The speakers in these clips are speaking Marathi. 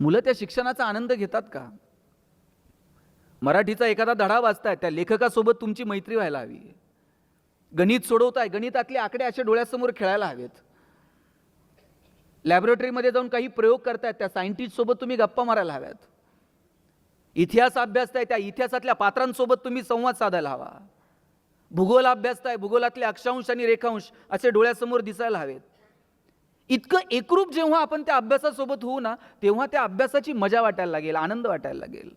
मुलं त्या शिक्षणाचा आनंद घेतात का? मराठीचा एखादा धडा वाचताय त्या लेखकासोबत तुमची मैत्री व्हायला हवी. गणित सोडवताय गणितातले आकडे असे डोळ्यासमोर खेळायला हवेत. लॅबोरेटरीमध्ये जाऊन काही प्रयोग करतायत त्या सायंटिस्टसोबत तुम्ही गप्पा मारायला हव्यात. इतिहास अभ्यासताय त्या इतिहासातल्या पात्रांसोबत तुम्ही संवाद साधायला हवा. भूगोल अभ्यासताय भूगोलातले अक्षांश आणि रेखांश असे डोळ्यासमोर दिसायला हवेत. इतकं एकरूप जेव्हा आपण त्या अभ्यासासोबत होऊ ना तेव्हा त्या अभ्यासाची मजा वाटायला लागेल आनंद वाटायला लागेल.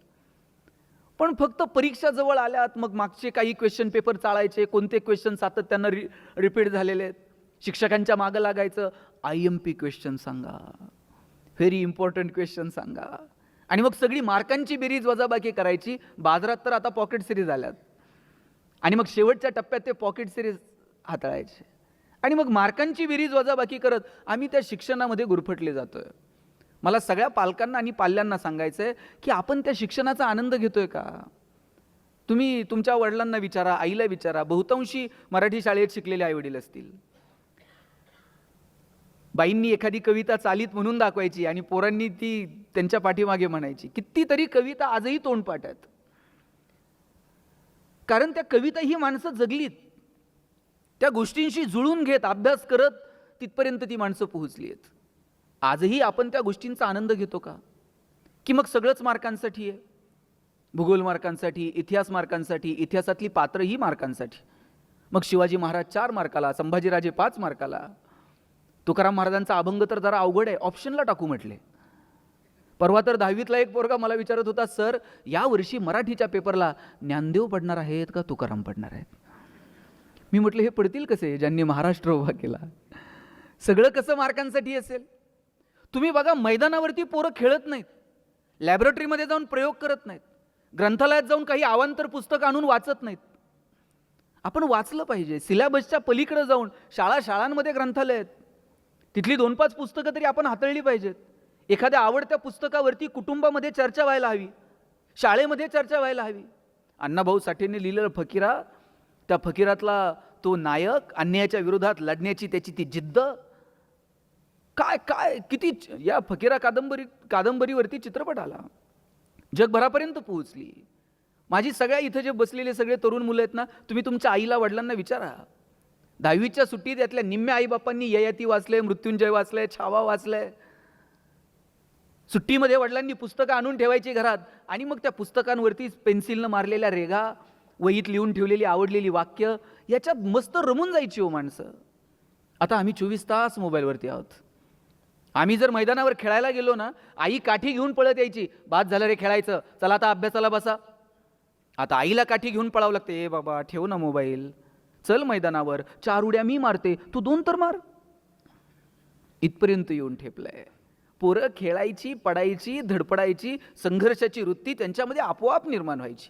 पण फक्त परीक्षा जवळ आल्यात मग मागचे काही क्वेश्चन पेपर चाळायचे कोणते क्वेश्चन सातत्यानं रि रिपीट झालेले आहेत? शिक्षकांच्या मागं लागायचं आय एम पी क्वेश्चन सांगा. व्हेरी इम्पॉर्टंट क्वेश्चन सांगा. आणि मग सगळी मार्कांची बेरीज वजाबाकी करायची बाजारात तर आता पॉकेट सिरीज आल्यात. आणि मग शेवटच्या टप्प्यात ते पॉकेट सिरीज हाताळायचे. आणि मग मार्कांची विरीज वजाबाकी करत आम्ही त्या शिक्षणामध्ये गुरफटले जातोय. मला सगळ्या पालकांना आणि पाल्यांना सांगायचं आहे की आपण त्या शिक्षणाचा आनंद घेतोय का? तुम्ही तुमच्या वडिलांना विचारा आईला विचारा. बहुतांशी मराठी शाळेत शिकलेले आईवडील असतील. बाईंनी एखादी कविता चालीत म्हणून दाखवायची आणि पोरांनी ती त्यांच्या पाठीमागे म्हणायची. कितीतरी कविता आजही तोंडपाठ आहेत. कारण त्या कविता ही माणसं जगलीत. त्या गोष्टींशी जुळून घेत अभ्यास करत तिथपर्यंत ती माणसं पोहोचली आहेत. आजही आपण त्या गोष्टींचा आनंद घेतो का? की मग सगळंच मार्कांसाठी आहे? भूगोल मार्कांसाठी इतिहास मार्कांसाठी इतिहासातली पात्र ही मार्कांसाठी. मग शिवाजी महाराज चार मार्काला संभाजीराजे पाच मार्काला. तुकाराम महाराजांचा अभंग तर जरा अवघड आहे ऑप्शनला टाकू म्हटले. परवा तर दहावीतला एक पोरगा मला विचारत होता सर या वर्षी मराठीच्या पेपरला ज्ञानदेव पडणार आहेत का तुकाराम पडणार आहेत? मी म्हटलं हे पडतील कसे? ज्यांनी महाराष्ट्र उभा केला. सगळं कसं मार्कांसाठी असेल? तुम्ही बघा मैदानावरती पोरं खेळत नाहीत. लॅबोरेटरीमध्ये जाऊन प्रयोग करत नाहीत. ग्रंथालयात जाऊन काही आवांतर पुस्तकं आणून वाचत नाहीत. आपण वाचलं पाहिजे. सिलेबसच्या पलीकडे जाऊन शाळा शाळांमध्ये ग्रंथालय आहेत. तिथली दोन पाच पुस्तकं तरी आपण हाताळली पाहिजेत. एखाद्या आवडत्या पुस्तकावरती कुटुंबामध्ये चर्चा व्हायला हवी. शाळेमध्ये चर्चा व्हायला हवी. अण्णाभाऊ साठेंनी लिहिलेलं फकीरा त्या फकीरातला तो नायक अन्यायाच्या विरोधात लढण्याची त्याची ती जिद्द? काय काय किती या फकीरा कादंबरी कादंबरीवरती चित्रपट आला. जगभरापर्यंत पोहोचली. माझी सगळ्या इथं जे बसलेले सगळे तरुण मुलं आहेत ना तुम्ही तुमच्या आईला वडिलांना विचारा. दहावीच्या सुट्टीत यातल्या निम्म्या आईबापांनी ययाती वाचले मृत्युंजय वाचले छावा वाचलंय. सुट्टीमध्ये वडिलांनी पुस्तकं आणून ठेवायची घरात आणि मग त्या पुस्तकांवरती पेन्सिलनं मारलेल्या रेघा वहीत लिहून ठेवलेली आवडलेली वाक्य याच्यात मस्त रमून जायची हो माणसं. आता आम्ही चोवीस तास मोबाईलवरती आहोत. आम्ही जर मैदानावर खेळायला गेलो ना आई काठी घेऊन पळत यायची. बाद झालं रे खेळायचं. चला आता अभ्यासाला बसा. आता आईला काठी घेऊन पळावं लागते. ए बाबा ठेव ना मोबाईल. चल मैदानावर. चार उड्या मी मारते. तू दोन तर मार. इथपर्यंत येऊन ठेपलंय. पोरं खेळायची पडायची धडपडायची संघर्षाची वृत्ती त्यांच्यामध्ये आपोआप निर्माण व्हायची.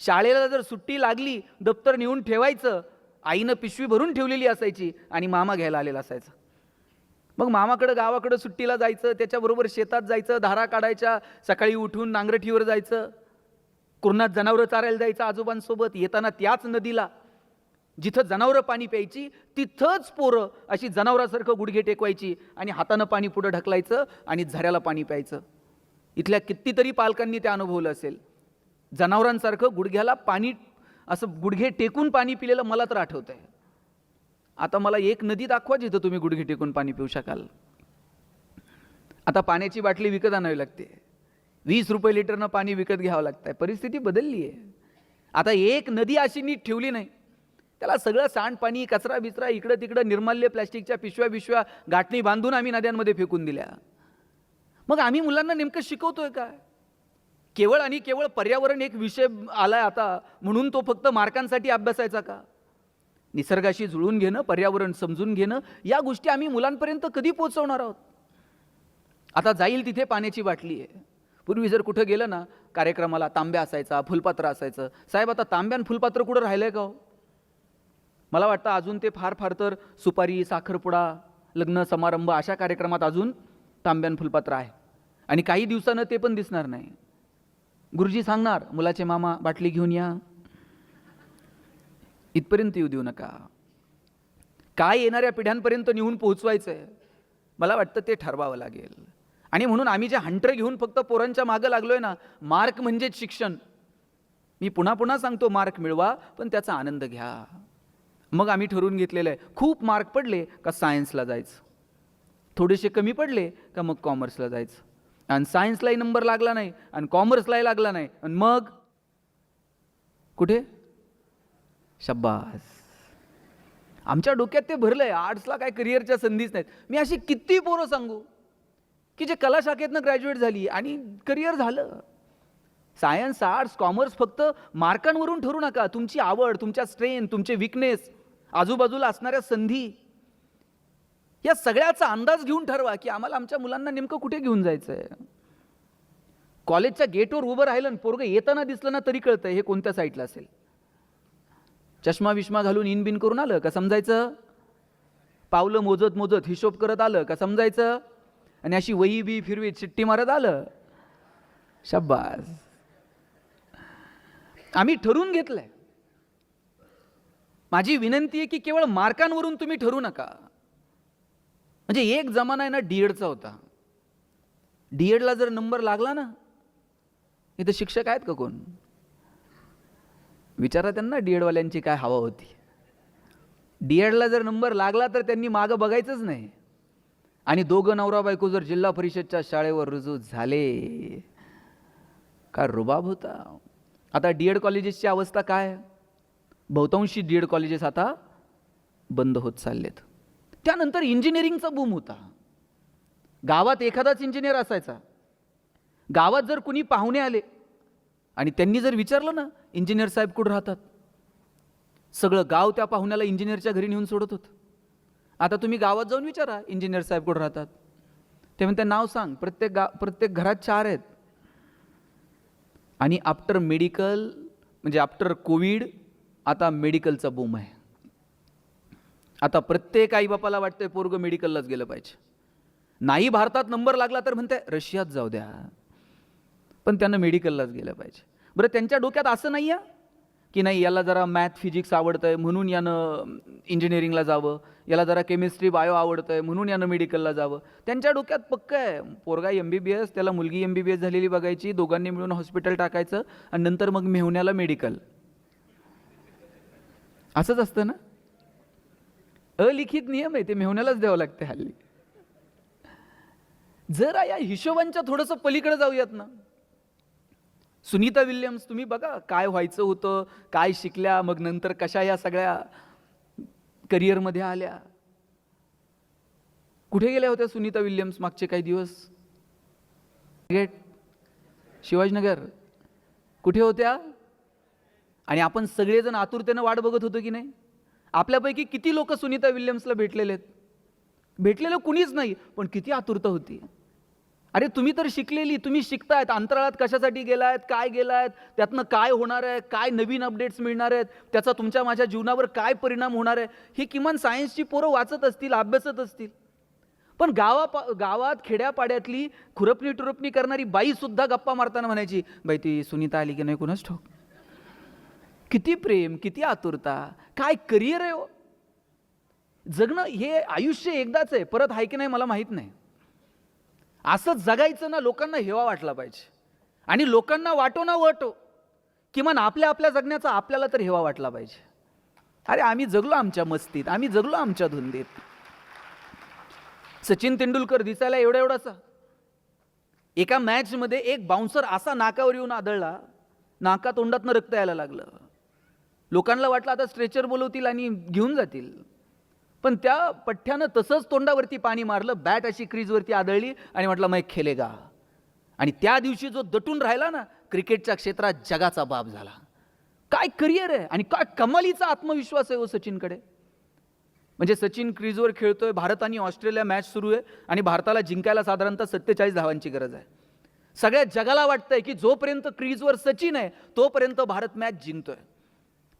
शाळेला जर सुट्टी लागली दप्तर नेऊन ठेवायचं आईनं पिशवी भरून ठेवलेली असायची आणि मामा घ्यायला आलेला असायचा. मग मामाकडं गावाकडं सुट्टीला जायचं त्याच्याबरोबर शेतात जायचं धारा काढायच्या सकाळी उठून नांगरठीवर जायचं कुरणात जनावरं चारायला जायचं आजोबांसोबत येताना त्याच नदीला जिथं जनावरं पाणी प्यायची तिथंच पोरं अशी जनावरासारखं गुडघे टेकवायची आणि हातानं पाणी पुढं ढकलायचं आणि झऱ्याला पाणी प्यायचं. इथल्या कितीतरी पालकांनी ते अनुभवलं असेल. जनावरांसारखं गुडघ्याला पाणी असं गुडघे टेकून पाणी पिलेलं मला तर आठवत आहे आता मला एक नदी दाखवा जिथं तुम्ही गुडघे टेकून पाणी पिऊ शकाल. आता पाण्याची बाटली विकत आणावी लागते. वीस रुपये लिटरनं पाणी विकत घ्यावं लागतं आहे परिस्थिती बदलली आहे. आता एक नदी अशी नीट ठेवली नाही. त्याला सगळं सांडपाणी कचरा बिचरा इकडं तिकडं निर्माल्य प्लॅस्टिकच्या पिशव्या बिशव्या गाठणी बांधून आम्ही नद्यांमध्ये फेकून दिल्या. मग आम्ही मुलांना नेमकं शिकवतोय काय? केवळ आणि केवळ पर्यावरण एक विषय आला आहे आता म्हणून तो फक्त मार्कांसाठी अभ्यासायचा का? निसर्गाशी जुळून घेणं पर्यावरण समजून घेणं या गोष्टी आम्ही मुलांपर्यंत कधी पोचवणार आहोत? आता जाईल तिथे पाण्याची बाटली आहे. पूर्वी जर कुठं गेलं ना कार्यक्रमाला तांब्या असायचा फुलपात्र असायचं. साहेब आता तांब्या आणि फुलपात्र कुठं राहिलं आहे का हो? मला वाटतं अजून ते फार फार तर सुपारी साखरपुडा लग्न समारंभ अशा कार्यक्रमात अजून तांब्यान फुलपात्र आहे. आणि काही दिवसानं ते पण दिसणार नाही. गुरुजी सांगणार मुलाचे मामा बाटली घेऊन या. इथपर्यंत येऊ देऊ नका. काय येणाऱ्या पिढ्यांपर्यंत नेऊन पोहोचवायचं आहे मला वाटतं ते ठरवावं लागेल. आणि म्हणून आम्ही जे हंटर घेऊन फक्त पोरांच्या मागं लागलोय ना मार्क म्हणजेच शिक्षण. मी पुन्हा पुन्हा सांगतो मार्क मिळवा पण त्याचा आनंद घ्या. मग आम्ही ठरवून घेतलेलं आहे खूप मार्क पडले का सायन्सला जायचं. थोडेसे कमी पडले का मग कॉमर्सला जायचं. आणि सायन्सलाही नंबर लागला नाही आणि कॉमर्सलाही लागला नाही. आणि मग? कुठे? शब्बास आमच्या डोक्यात ते भरलं आहे आर्ट्सला काय करिअरच्या संधीच नाहीत. मी अशी किती पोरं सांगू? की जे कला शाखेतनं ग्रॅज्युएट झाली आणि करिअर झालं. सायन्स आर्ट्स कॉमर्स फक्त मार्कांवरून ठरू नका. तुमची आवड तुमच्या स्ट्रेंथ तुमचे विकनेस आजूबाजूला असणाऱ्या संधी. या सगळ्याचा अंदाज घेऊन ठरवा की आम्हाला आमच्या मुलांना नेमकं कुठे घेऊन जायचं आहे कॉलेजच्या गेटवर उभं राहिलं आणि पोरगं येताना दिसलं ना तरी कळतं हे कोणत्या साईडला असेल. चष्मा विष्मा घालून इन बिन करून आलं का समजायचं? पावलं मोजत मोजत हिशोब करत आलं का समजायचं? आणि अशी वही बी फिरवीत चिट्टी मारत आलं. शब्बास आम्ही ठरवून घेतलंय. माझी विनंती आहे की केवळ मार्कांवरून तुम्ही ठरू नका. म्हणजे एक जमाना आहे ना डीएडचा होता. डीएडला जर नंबर लागला ना इथं शिक्षक आहेत का कोण? विचारा त्यांना डीएडवाल्यांची काय हवा होती. डीएडला जर नंबर लागला तर त्यांनी मागं बघायचंच नाही. आणि दोघं नवरा बायको जर जिल्हा परिषदच्या शाळेवर रुजू झाले का रुबाब होता? आता डी एड कॉलेजेसची अवस्था काय? बहुतांशी डी एड कॉलेजेस आता बंद होत चाललेत. त्यानंतर इंजिनिअरिंगचा बूम होता. गावात एखादाच इंजिनियर असायचा. गावात जर कुणी पाहुणे आले आणि त्यांनी जर विचारलं ना इंजिनियर साहेब कुठं राहतात? सगळं गाव त्या पाहुण्याला इंजिनियरच्या घरी नेऊन सोडत होतं. आता तुम्ही गावात जाऊन विचारा इंजिनियर साहेब कुठं राहतात? ते म्हणते नाव सांग. प्रत्येक गा प्रत्येक घरात चार आहेत. आणि आफ्टर मेडिकल म्हणजे आफ्टर कोविड आता मेडिकलचा बूम आहे. आता प्रत्येक आईबापाला वाटतंय पोरगं मेडिकललाच गेलं पाहिजे. नाही भारतात नंबर लागला तर म्हणते रशियात जाऊ द्या. पण त्यांना मेडिकललाच गेलं पाहिजे. बरं त्यांच्या डोक्यात असं नाही आहे की नाही याला जरा मॅथ फिजिक्स आवडतं आहे म्हणून यानं इंजिनिअरिंगला जावं याला जरा केमिस्ट्री बायो आवडतं आहे म्हणून यानं मेडिकलला जावं. त्यांच्या डोक्यात पक्क आहे. पोरगा एम बी बी एस त्याला मुलगी एम बी बी एस झालेली बघायची दोघांनी मिळून हॉस्पिटल टाकायचं आणि नंतर मग मेहुण्याला मेडिकल असंच असतं ना? अलिखित नियम आहे ते मेहुण्यालाच द्यावं लागते हल्ली. जरा या हिशोबांच्या थोडंसं पलीकडे जाऊयात ना. सुनीता विल्यम्स तुम्ही बघा काय व्हायचं होतं काय शिकल्या मग नंतर कशा या सगळ्या करिअरमध्ये आल्या. कुठे गेल्या होत्या सुनीता विल्यम्स मागचे काही दिवस? गेट शिवाजीनगर. कुठे होत्या? आणि आपण सगळेजण आतुरतेनं वाट बघत होतो की नाही? आपल्यापैकी किती लोक सुनीता विल्यम्सला भेटलेले आहेत? भेटलेलं कुणीच नाही पण किती आतुरता होती. अरे तुम्ही तर शिकलेली तुम्ही शिकतायत अंतराळात कशासाठी गेला आहेत काय गेला आहेत त्यातनं काय होणार आहे काय नवीन अपडेट्स मिळणार आहेत त्याचा तुमच्या माझ्या जीवनावर काय परिणाम होणार आहे ही किमान सायन्सची पोरं वाचत असतील अभ्यासत असतील. पण गावा गावात खेड्यापाड्यातली खुरपणी टुरपणी करणारी बाईसुद्धा गप्पा मारताना म्हणायची बाई ती सुनीता आली की नाही कुणाच ठोक किती प्रेम किती आतुरता काय करिअर आहे हो? जगणं हे आयुष्य एकदाच आहे परत आहे की नाही मला माहीत नाही. असं जगायचं ना लोकांना हेवा वाटला पाहिजे. आणि लोकांना वाटो ना वाटो किमान आपल्या आपल्या जगण्याचा आपल्याला तर हेवा वाटला पाहिजे. अरे आम्ही जगलो आमच्या मस्तीत आम्ही जगलो आमच्या धुंदीत. सचिन तेंडुलकर दिसायला एवढा एवढासा. एका मॅचमध्ये एक बाउन्सर असा नाकावर येऊन आदळला नाका तोंडातनं रक्त यायला लागलं. लोकांना वाटलं आता स्ट्रेचर बोलवतील आणि घेऊन जातील. पण त्या पठ्ठ्यानं तसंच तोंडावरती पाणी मारलं बॅट अशी क्रीजवरती आदळली आणि म्हटलं मग खेलेगा. आणि त्या दिवशी जो दटून राहिला ना क्रिकेटच्या क्षेत्रात जगाचा बाप झाला. काय करिअर आहे आणि काय कमालीचा आत्मविश्वास आहे हो सचिनकडे. म्हणजे सचिन क्रीजवर खेळतोय भारत आणि ऑस्ट्रेलिया मॅच सुरू आहे आणि भारताला जिंकायला साधारणतः सत्तेचाळीस धावांची गरज आहे. सगळ्या जगाला वाटतंय की जोपर्यंत क्रीजवर सचिन आहे तोपर्यंत भारत मॅच जिंकतोय.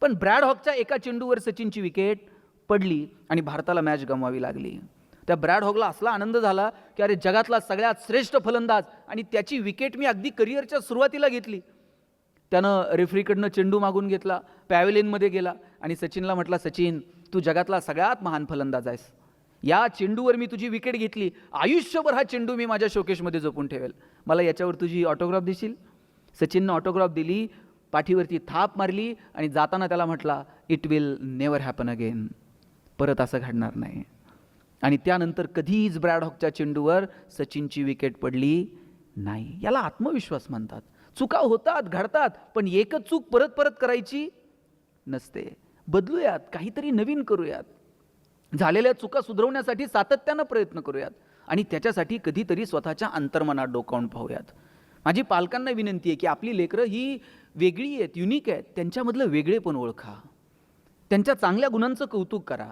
पण ब्रॅड हॉकच्या एका चेंडूवर सचिनची विकेट पडली आणि भारताला मॅच गमवावी लागली. त्या ब्रॅड हॉकला असला आनंद झाला की अरे जगातला सगळ्यात श्रेष्ठ फलंदाज आणि त्याची विकेट मी अगदी करिअरच्या सुरुवातीला घेतली. त्यानं रेफरीकडनं चेंडू मागून घेतला पॅवेलिनमध्ये गेला आणि सचिनला म्हटला सचिन तू जगातला सगळ्यात महान फलंदाज आहेस. या चेंडूवर मी तुझी विकेट घेतली. आयुष्यभर हा चेंडू मी माझ्या शोकेशमध्ये जपून ठेवेल. मला याच्यावर तुझी ऑटोग्राफ देशील? सचिननं ऑटोग्राफ दिली. पाठीवरती थाप मारली आणि जाताना त्याला म्हटला it will never happen again परत असं घडणार नाही. आणि त्यानंतर कधीच ब्रॅड हॉकच्या चेंडूवर सचिनची विकेट पडली नाही. याला आत्मविश्वास म्हणतात. चुका होतात घडतात पण एकच चूक परत परत करायची नसते. बदलूयात काहीतरी नवीन करूयात. झालेल्या चुका सुधरवण्यासाठी सातत्यानं प्रयत्न करूयात आणि त्याच्यासाठी कधीतरी स्वतःच्या अंतर्मनात डोकावून पाहूयात. माझी पालकांना विनंती आहे की आपली लेकरं ही वेगळी आहेत युनिक आहेत त्यांच्यामधलं वेगळे पण ओळखा. त्यांच्या चांगल्या गुणांचं कौतुक करा.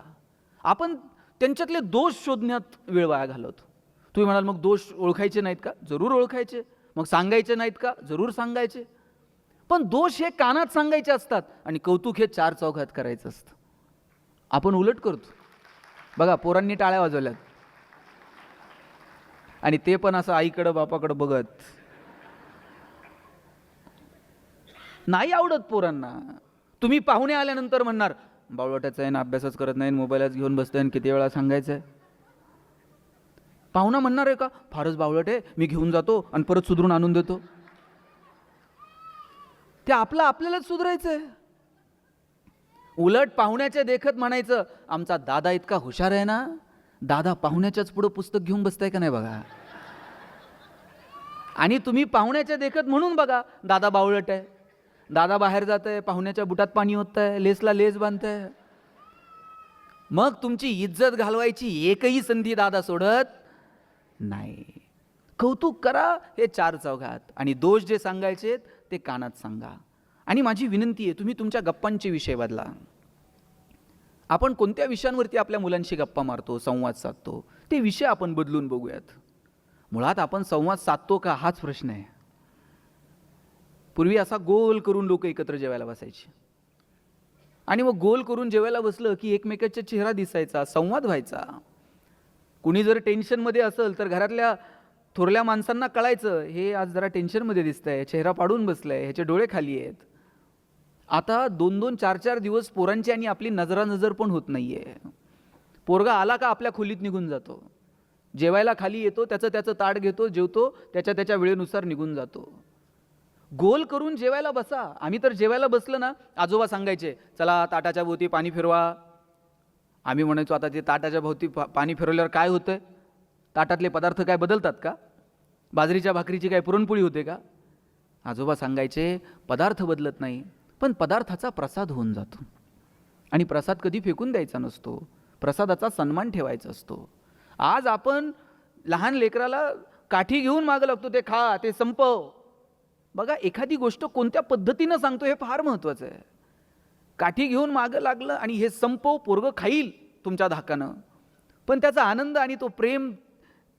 आपण त्यांच्यातले दोष शोधण्यात वेळ वाया घालवतो. तुम्ही म्हणाल मग दोष ओळखायचे नाहीत का? जरूर ओळखायचे. मग सांगायचे नाहीत का? जरूर सांगायचे. पण दोष हे कानात सांगायचे असतात आणि कौतुक हे चार चौघात करायचं असतं. आपण उलट करतो. बघा पोरांनी टाळ्या वाजवल्यात. आणि ते पण असं आईकडं बापाकडं बघत नाही आवडत पोरांना. तुम्ही पाहुणे आल्यानंतर म्हणणार बावळटाचा आहे ना अभ्यासच करत नाही मोबाईलच घेऊन बसतोय आणि किती वेळा सांगायचं आहे पाहुणा म्हणणार आहे का फारच बावळट आहे मी घेऊन जातो आणि परत सुधरून आणून देतो? ते आपलं आपल्यालाच सुधरायचं आहे उलट पाहुण्याच्या देखत म्हणायचं आमचा दादा इतका हुशार आहे ना दादा पाहुण्याच्याच पुढं पुस्तक घेऊन बसताय का नाही बघा? आणि तुम्ही पाहुण्याच्या देखत म्हणून बघा दादा बावळट आहे. दादा बाहेर जात आहे पाहुण्याच्या बुटात पाणी होत आहे लेसला लेस बांधत आहे मग तुमची इज्जत घालवायची एकही संधी दादा सोडत नाही. कौतुक करा हे चार चौघात आणि दोष जे सांगायचे ते कानात सांगा. आणि माझी विनंती आहे तुम्ही तुमच्या गप्पांचे विषय बदला. आपण कोणत्या विषयांवरती आपल्या मुलांशी गप्पा मारतो संवाद साधतो ते विषय आपण बदलून बघूयात. मुळात आपण संवाद साधतो का हाच प्रश्न आहे. पूर्वी असा गोल करून लोक एकत्र जेवायला बसायचे. आणि मग गोल करून जेवायला बसलं की एकमेकाचा चेहरा दिसायचा संवाद व्हायचा. कुणी जर टेन्शनमध्ये असेल तर घरातल्या थोरल्या माणसांना कळायचं हे आज जरा टेन्शनमध्ये दिसतंय चेहरा पाडून बसलाय ह्याचे डोळे खाली आहेत. आता दोन दोन चार चार दिवस पोरांची आणि आपली नजरानजर पण होत नाही आहे पोरगा आला का आपल्या खोलीत निघून जातो. जेवायला खाली येतो त्याचं त्याचं ताट घेतो जेवतो त्याच्या त्याच्या वेळेनुसार निघून जातो. गोल करून जेवायला बसा. आम्ही तर जेवायला बसलं ना. आजोबा सांगायचे चला ताटाच्या भोवती पाणी फिरवा. आम्ही म्हणायचो आता ते ताटाच्या भोवती पा- पाणी फिरवल्यावर काय होतं ताटातले पदार्थ काय बदलतात का? बाजरीच्या भाकरीची काय पुरणपोळी होते का? आजोबा सांगायचे पदार्थ बदलत नाही पण पदार्थाचा प्रसाद होऊन जातो. आणि प्रसाद कधी फेकून द्यायचा नसतो. प्रसादाचा सन्मान ठेवायचा असतो. आज आपण लहान लेकराला काठी घेऊन मागं लागतो ते खा ते संपव. बघा एखादी गोष्ट कोणत्या पद्धतीनं सांगतो हे फार महत्त्वाचं आहे. काठी घेऊन मागं लागलं आणि हे संपव पोरगं खाईल तुमच्या धाकानं. पण त्याचा आनंद आणि तो प्रेम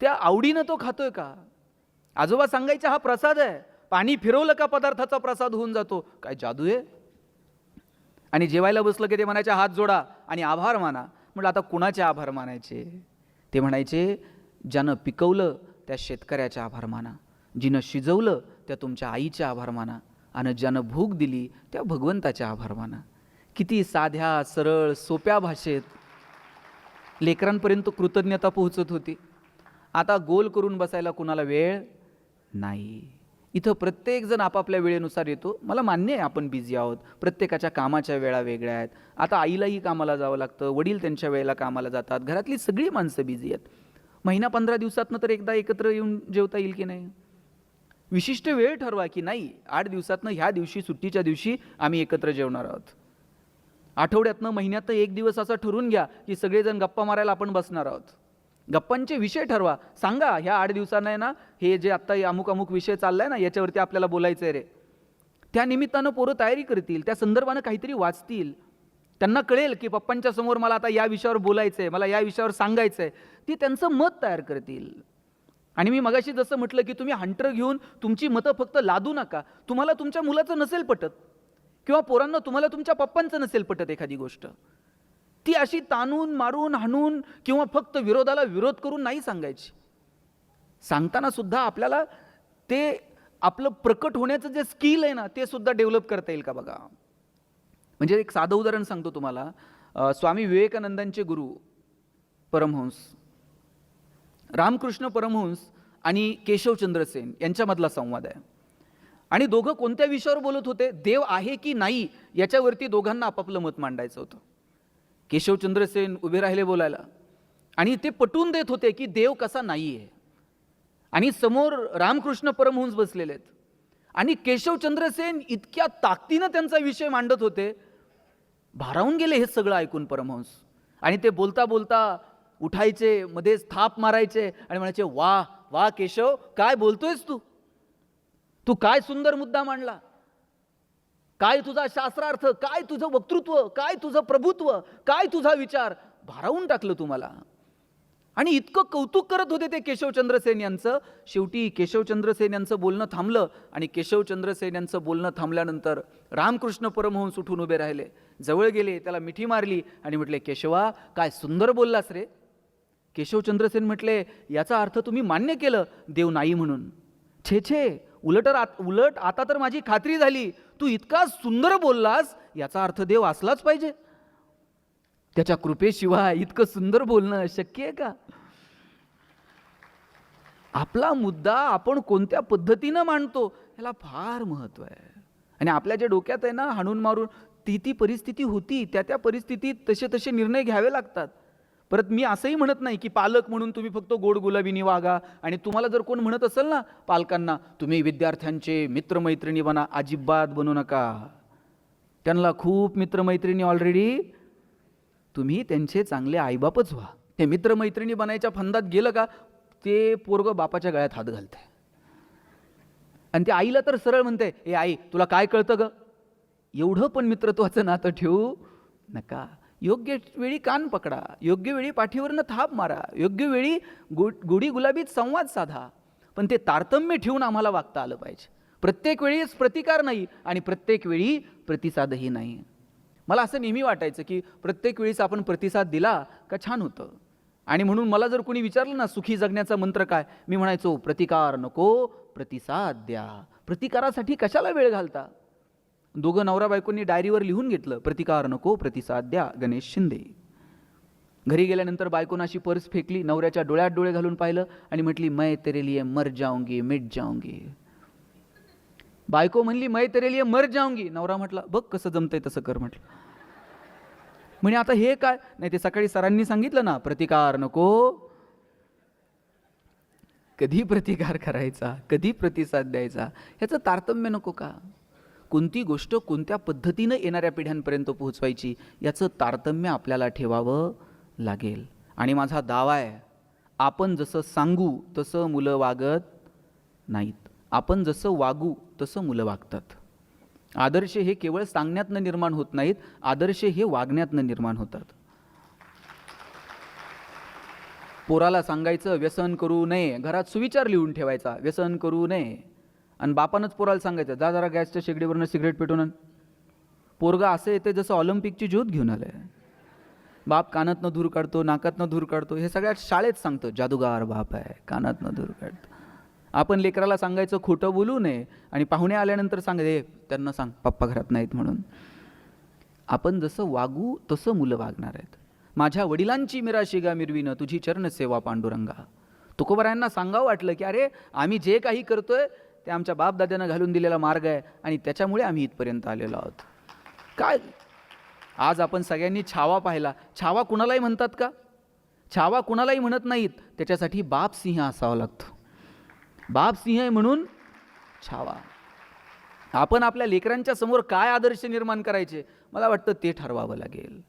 त्या आवडीनं तो खातोय का? आजोबा सांगायचा हा प्रसाद आहे. पाणी फिरवलं का पदार्थाचा प्रसाद होऊन जातो? काय जादू आहे. आणि जेवायला बसलं की ते म्हणायचे हात जोडा आणि आभार माना. म्हटलं आता कुणाचे आभार मानायचे? ते म्हणायचे ज्यानं पिकवलं त्या शेतकऱ्याचे आभार माना. जिनं शिजवलं त्या तुमच्या आईच्या आभार माना आणि ज्यानं भूक दिली त्या भगवंताच्या आभार माना किती साध्या सरळ सोप्या भाषेत लेकरांपर्यंत कृतज्ञता पोहोचत होती. आता गोल करून बसायला कुणाला वेळ नाही. इथं प्रत्येकजण आपापल्या वेळेनुसार येतो. मला मान्य आहे आपण बिझी आहोत. प्रत्येकाच्या कामाच्या वेळा वेगळ्या आहेत. आता आईलाही कामाला जावं लागतं. वडील त्यांच्या वेळेला कामाला जातात. घरातली सगळी माणसं बिझी आहेत. महिना पंधरा दिवसातनं तर एकदा एकत्र येऊन जेवता येईल की नाही? विशिष्ट वेळ ठरवा की नाही आठ दिवसातनं ह्या दिवशी सुट्टीच्या दिवशी आम्ही एकत्र जेवणार आहोत. आठवड्यातनं महिन्यातनं एक दिवस असं ठरवून घ्या की सगळेजण गप्पा मारायला आपण बसणार आहोत. गप्पांचे विषय ठरवा. सांगा ह्या आठ दिवसांना आहे ना हे जे आत्ता अमुक अमुक विषय चाललाय ना याच्यावरती आपल्याला बोलायचं आहे रे. त्या निमित्तानं पोरं तयारी करतील त्या संदर्भानं काहीतरी वाचतील. त्यांना कळेल की पप्पांच्या समोर मला आता या विषयावर बोलायचं आहे मला या विषयावर सांगायचं आहे ती त्यांचं मत तयार करतील. आणि मी मगाशी जसं म्हटलं की तुम्ही हंटर घेऊन तुमची मतं फक्त लादू नका. तुम्हाला तुमच्या मुलाचं नसेल पटत. किंवा पोरांना तुम्हाला तुमच्या पप्पांचं नसेल पटत एखादी गोष्ट. ती अशी ताणून मारून हाणून किंवा फक्त विरोधाला विरोध करून नाही सांगायची. सांगताना सुद्धा आपल्याला ते आपलं प्रकट होण्याचं जे स्किल आहे ना ते सुद्धा डेव्हलप करता येईल का बघा? म्हणजे एक साधं उदाहरण सांगतो तुम्हाला. स्वामी विवेकानंदांचे गुरु परमहंस. रामकृष्ण परमहंस आणि केशवचंद्र सेन यांच्यामधला संवाद आहे. आणि दोघं कोणत्या विषयावर बोलत होते देव आहे की नाही याच्यावरती दोघांना आपापलं मत मांडायचं होतं. केशवचंद्र सेन उभे राहिले बोलायला. आणि ते पटवून देत होते की देव कसा नाही आहे आणि समोर रामकृष्ण परमहंस बसलेले आहेत. आणि केशवचंद्र सेन इतक्या ताकदीनं त्यांचा विषय मांडत होते. भारावून गेले हे सगळं ऐकून परमहंस. आणि ते बोलता बोलता उठायचे मध्येच थाप मारायचे आणि म्हणायचे वा वा केशव काय बोलतोयस तू? तू काय सुंदर मुद्दा मांडला? काय तुझा शास्त्रार्थ? काय तुझं वक्तृत्व? काय तुझं प्रभुत्व? काय तुझा विचार? भारावून टाकलं तुम्हाला. आणि इतकं कौतुक करत होते ते केशवचंद्र सेन यांचं. शेवटी केशवचंद्र सेन यांचं बोलणं थांबलं आणि केशवचंद्र सेन यांचं बोलणं थांबल्यानंतर रामकृष्ण परमहंस उठून उभे राहिले. जवळ गेले त्याला मिठी मारली आणि म्हटले केशवा काय सुंदर बोललास रे. केशवचंद्र सेन म्हटले याचा अर्थ तुम्ही मान्य केलं देव नाही म्हणून. छे छे उलट आत- उलट आता तर माझी खात्री झाली. तू इतका सुंदर बोललास याचा अर्थ देव असलाच पाहिजे. त्याच्या कृपेशिवाय इतकं सुंदर बोलणं शक्य आहे का? आपला मुद्दा आपण कोणत्या पद्धतीनं मांडतो याला फार महत्त्व आहे. आणि आपल्या ज्या डोक्यात आहे ना हाणून मारून ती ती परिस्थिती होती त्या त्या परिस्थितीत तसे तसे निर्णय घ्यावे लागतात. परत मी असंही म्हणत नाही की पालक म्हणून तुम्ही फक्त गोड गुलाबीनी वागा. आणि तुम्हाला जर कोण म्हणत असेल ना पालकांना तुम्ही विद्यार्थ्यांचे मित्रमैत्रिणी बना अजिबात बनू नका. त्यांना खूप मित्रमैत्रिणी ऑलरेडी तुम्ही त्यांचे चांगले आईबापच व्हा. ते मित्रमैत्रिणी बनायच्या फंदात गेलं का ते पोरग बापाच्या गळ्यात हात घालते आणि ते आईला तर सरळ म्हणते ए आई तुला काय कळतं ग? एवढं पण मित्रत्वाचं नातं ठेवू नका. योग्य वेळी कान पकडा योग्य वेळी पाठीवरनं थाप मारा योग्य वेळी गु गुढी गुलाबीत संवाद साधा. पण ते तारतम्य ठेवून आम्हाला वागता आलं पाहिजे. प्रत्येक वेळीच प्रतिकार नाही आणि प्रत्येक वेळी प्रतिसादही नाही. मला असं नेहमी वाटायचं की प्रत्येक वेळीच आपण प्रतिसाद दिला का छान होतं. आणि म्हणून मला जर कोणी विचारलं ना सुखी जगण्याचा मंत्र काय? मी म्हणायचो प्रतिकार नको प्रतिसाद द्या. प्रतिकारासाठी कशाला वेळ घालता? दोघं नवरा बायकोंनी डायरीवर लिहून घेतलं प्रतिकार नको प्रतिसाद द्या गणेश शिंदे. घरी गेल्यानंतर बायकोनं अशी पर्स फेकली नवऱ्याच्या डोळ्यात डोळे घालून पाहिलं आणि म्हटली मै तेरे लिए मर जाऊंगी मिट जाऊंगी. बायको म्हणली मै तेरे लिए मर जाऊंगी. नवरा म्हटला बघ कसं जमतंय तसं कर म्हटलं. म्हणे आता हे काय? नाही ते सकाळी सरांनी सांगितलं ना प्रतिकार नको. कधी प्रतिकार करायचा? कधी प्रतिसाद द्यायचा? ह्याचं तारतम्य नको का? कोणती गोष्ट कोणत्या पद्धतीनं येणाऱ्या पिढ्यांपर्यंत पोहोचवायची याचं तारतम्य आपल्याला ठेवावं लागेल. आणि माझा दावा आहे आपण जसं सांगू तसं मुलं वागत नाहीत. आपण जसं वागू तसं मुलं वागतात. आदर्श हे केवळ सांगण्यातनं निर्माण होत नाहीत आदर्श हे वागण्यातनं निर्माण होतात. पोराला सांगायचं व्यसन करू नये. घरात सुविचार लिहून ठेवायचा व्यसन करू नये. आणि बापानंच पोराला सांगायचं जा जरा गॅसच्या शेगडीवरनं सिगरेट पेटून आण. पोरगा असं येते जसं ऑलिम्पिकची ज्योत घेऊन आलंय. बाप कानातनं धूर काढतो नाकातनं धूर काढतो हे सगळ्यात शाळेत सांगतो जादूगार बाप आहे कानातनं धूर काढतो. आपण लेकराला सांगायचं खोटं बोलू नये. आणि पाहुणे आल्यानंतर सांगायचं त्यांना सांग पप्पा घरात नाहीत म्हणून. आपण जसं वागू तसं मुलं वागणार आहेत. माझ्या वडिलांची मिराशिगा मिरवीनं तुझी चरणसेवा पांडुरंगा. तुकोबरायांना सांगावं वाटलं की अरे आम्ही जे काही करतोय ते आमच्या बापदाद्यानं घालून दिलेला मार्ग आहे आणि त्याच्यामुळे आम्ही इथपर्यंत आलेलो आहोत. काय? आज आपण सगळ्यांनी छावा पाहिला. छावा कुणालाही म्हणतात का? छावा कुणालाही म्हणत नाहीत. त्याच्यासाठी बापसिंह असावा लागतो. बापसिंह आहे म्हणून छावा. आपण आपल्या लेकरांच्या समोर काय आदर्श निर्माण करायचे? मला वाटतं ते ठरवावं लागेल.